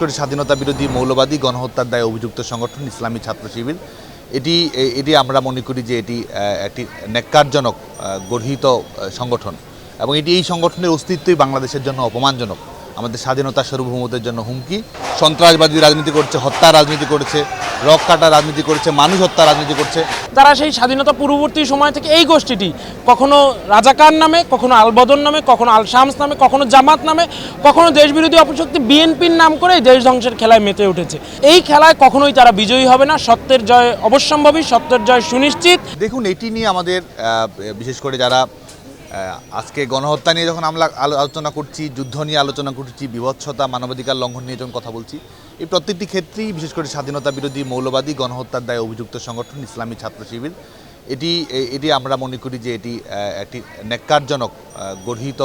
করে স্বাধীনতা বিরোধী মৌলবাদী গণহত্যার দায়ে অভিযুক্ত সংগঠন ইসলামী ছাত্র শিবির। এটি এটি আমরা মনে করি যে এটি একটি ন্যাক্কারজনক গর্হিত সংগঠন। এবং এটি এই সংগঠনের অস্তিত্বই বাংলাদেশের জন্য অপমানজনক। আমাদের স্বাধীনতা সার্বভৌমত্বের জন্য হুমকি সন্ত্রাসবাদী রাজনীতি করছে হত্যা রাজনীতি করেছে রক কাটা রাজনীতি করেছে মানুষ হত্যা রাজনীতি করছে। তারা সেই স্বাধীনতা পূর্ববর্তী সময় থেকে এই গোষ্ঠীটি কখনো রাজাকার নামে কখনো আলবদন নামে কখনো আল শামস নামে কখনো জামাত নামে কখনো দেশবিরোধী অপশক্তি বিএনপির নাম করে এই দেশ ধ্বংসের খেলায় মেতে উঠেছে। এই খেলায় কখনোই তারা বিজয়ী হবে না সত্যের জয় অবশ্যম্ভাবী সত্যের জয় সুনিশ্চিত। দেখুন এটি নিয়ে আমাদের বিশেষ করে যারা আজকে গণহত্যা নিয়ে যখন আমরা আলোচনা করছি, যুদ্ধ নিয়ে আলোচনা করছি, বিভৎসতা, মানবাধিকার লঙ্ঘন নিয়ে যখন কথা বলছি, এই প্রত্যেকটি ক্ষেত্রেই, বিশেষ করে স্বাধীনতা বিরোধী মৌলবাদী গণহত্যার দায়ে অভিযুক্ত সংগঠন, ইসলামী ছাত্র শিবির, এটি এটি আমরা মনে করি যে এটি একটি ন্যাক্কারজনক গর্হিত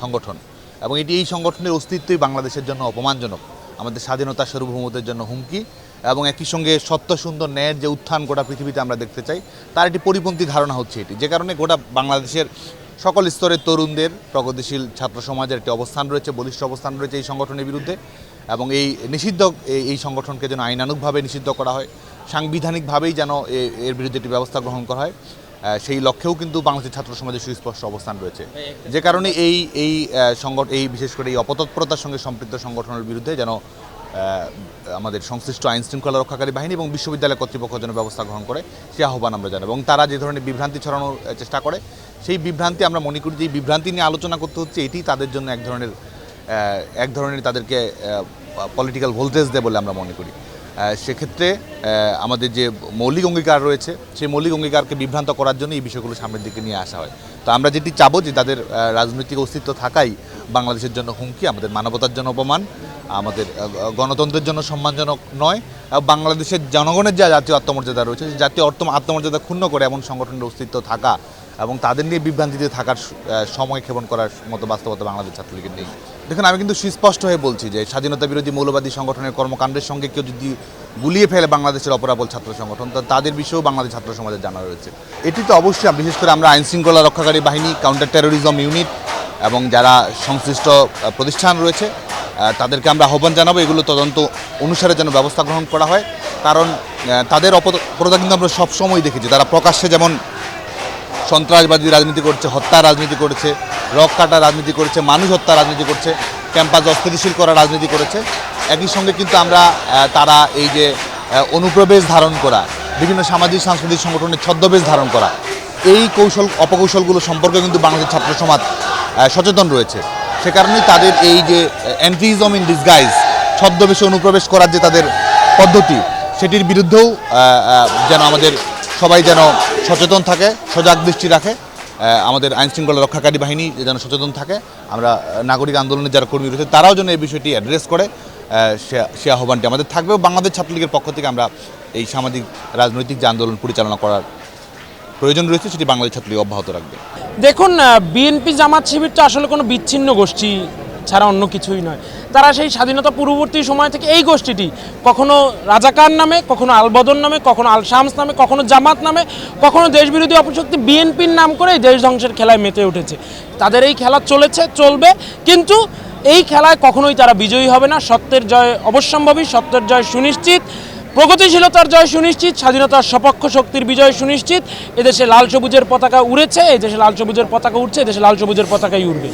সংগঠন। এবং এটি এই সংগঠনের অস্তিত্বই বাংলাদেশের জন্য অপমানজনক, আমাদের স্বাধীনতা সার্বভৌমত্বের জন্য হুমকি এবং একই সঙ্গে সত্য, সুন্দর ন্যায়ের যে উত্থান গোটা পৃথিবীতে আমরা দেখতে চাই, তার একটি পরিপন্থী ধারণা হচ্ছে এটি। যে কারণে গোটা বাংলাদেশের সকল স্তরের তরুণদের, প্রগতিশীল ছাত্র সমাজের একটি অবস্থান রয়েছে, বলিষ্ঠ অবস্থান রয়েছে এই সংগঠনের বিরুদ্ধে এবং এই নিষিদ্ধ এই- সংগঠনকে যেন আইনানুগভাবে নিষিদ্ধ করা হয়, সাংবিধানিকভাবেই যেন এর বিরুদ্ধে একটি ব্যবস্থা গ্রহণ করা হয় সেই লক্ষ্যেও কিন্তু বাংলাদেশের ছাত্র সমাজের সুস্পষ্ট অবস্থান রয়েছে। যে কারণে এই এই সংগঠন এই বিশেষ করে এই অপতৎপরতার সঙ্গে সম্পৃক্ত সংগঠনের বিরুদ্ধে যেন আমাদের সংশ্লিষ্ট আইন শৃঙ্খলা রক্ষাকারী বাহিনী এবং বিশ্ববিদ্যালয় কর্তৃপক্ষ যেন ব্যবস্থা গ্রহণ করে, সে আহ্বান আমরা জানাই এবং তারা যে ধরনের বিভ্রান্তি ছড়ানোর চেষ্টা করে সেই বিভ্রান্তি আমরা মনে করি, যে বিভ্রান্তি নিয়ে আলোচনা করতে হচ্ছে এটি তাদের জন্য এক ধরনের এক ধরনের তাদেরকে পলিটিক্যাল ভোল্টেজ দেয় বলে আমরা মনে করি। সেক্ষেত্রে আমাদের যে মৌলিক অঙ্গীকার রয়েছে, সেই মৌলিক অঙ্গীকারকে বিভ্রান্ত করার জন্য এই বিষয়গুলো সামনের দিকে নিয়ে আসা হয়। তো আমরা যেটি চাবো, যে তাদের রাজনৈতিক অস্তিত্ব থাকাই বাংলাদেশের জন্য হুমকি, আমাদের মানবতার জন্য অপমান, আমাদের গণতন্ত্রের জন্য সম্মানজনক নয় বাংলাদেশের জনগণের যা জাতীয় আত্মমর্যাদা রয়েছে, সেই জাতীয় অর্থ আত্মমর্যাদা ক্ষুণ্ণ করে এমন সংগঠনের অস্তিত্ব থাকা এবং তাদের নিয়ে বিভ্রান্তিতে থাকার সময় ক্ষেপণ করার মতো বাস্তবতা বাংলাদেশ ছাত্রলীগের নেই। দেখুন, আমি কিন্তু সুস্পষ্ট হয়ে বলছি যে স্বাধীনতা বিরোধী মৌলবাদী সংগঠনের কর্মকাণ্ডের সঙ্গে কেউ যদি গুলিয়ে ফেলে বাংলাদেশের অপরাবল ছাত্র সংগঠন, তো তাদের বিষয়েও বাংলাদেশ ছাত্র সমাজের জানা রয়েছে। এটি তো অবশ্যই, বিশেষ করে আমরা আইন শৃঙ্খলা রক্ষাকারী বাহিনী কাউন্টার টেরোরিজম ইউনিট এবং যারা সংশ্লিষ্ট প্রতিষ্ঠান রয়েছে তাদেরকে আমরা আহ্বান জানাব এগুলো তদন্ত অনুসারে যেন ব্যবস্থা গ্রহণ করা হয়। কারণ তাদের অপরাধ কিন্তু আমরা সবসময় দেখেছি। তারা প্রকাশ্যে যেমন সন্ত্রাসবাদী রাজনীতি করছে, হত্যা রাজনীতি করেছে, রক কাটা রাজনীতি করেছে, মানুষ হত্যা রাজনীতি করছে, ক্যাম্পাস অস্থিতিশীল করা রাজনীতি করেছে। একই সঙ্গে কিন্তু আমরা তারা এই যে অনুপ্রবেশ ধারণ করা, বিভিন্ন সামাজিক, সাংস্কৃতিক সংগঠনের ছদ্মবেশ ধারণ করা এই কৌশল, অপকৌশলগুলো সম্পর্কে কিন্তু বাংলাদেশের ছাত্র সমাজ সচেতন রয়েছে। সে কারণেই তাদের এই যে অ্যান্টিজম ইন ডিসগাইজ ছদ্মবেশে অনুপ্রবেশ করার যে তাদের পদ্ধতি, সেটির বিরুদ্ধেও যেন আমাদের সবাই যেন সচেতন থাকে, সজাগ দৃষ্টি রাখে আমাদের আইন শৃঙ্খলা রক্ষাকারী বাহিনী যেন সচেতন থাকে, আমরা নাগরিক আন্দোলনের যারা কর্মী রয়েছে, তারাও যেন এই বিষয়টি অ্যাড্রেস করে সে আহ্বানটি আমাদের থাকবেও বাংলাদেশ ছাত্রলীগের পক্ষ থেকে আমরা এই সামাজিক, রাজনৈতিক যে আন্দোলন পরিচালনা করার প্রয়োজন রয়েছে সেটি বাংলাদেশ ছাত্রলীগ অব্যাহত রাখবে। দেখুন বিএনপি জামাত শিবির তো আসলে কোনো বিচ্ছিন্ন গোষ্ঠী ছাড়া অন্য কিছুই নয়। তারা সেই স্বাধীনতা পূর্ববর্তী সময় থেকে এই গোষ্ঠীটি কখনো রাজাকার নামে, কখনো আলবদর নামে, কখনো আল শামস নামে, কখনো জামাত নামে, কখনো দেশবিরোধী অপশক্তি বিএনপির নাম করে দেশ ধ্বংসের খেলায় মেতে উঠেছে। তাদের এই খেলা চলেছে, চলবে, কিন্তু এই খেলায় কখনোই তারা বিজয়ী হবে না। সত্যের জয় অবশ্যম্ভাবী, সত্যের জয় সুনিশ্চিত। প্রগতিশীলতার জয় সুনিশ্চিত, স্বাধীনতার সপক্ষ শক্তির বিজয় সুনিশ্চিত। এদেশে লাল সবুজের পতাকা উড়েছে, এদেশে লাল সবুজের পতাকা উঠছে এদেশে লাল সবুজের পতাকাই উড়বে।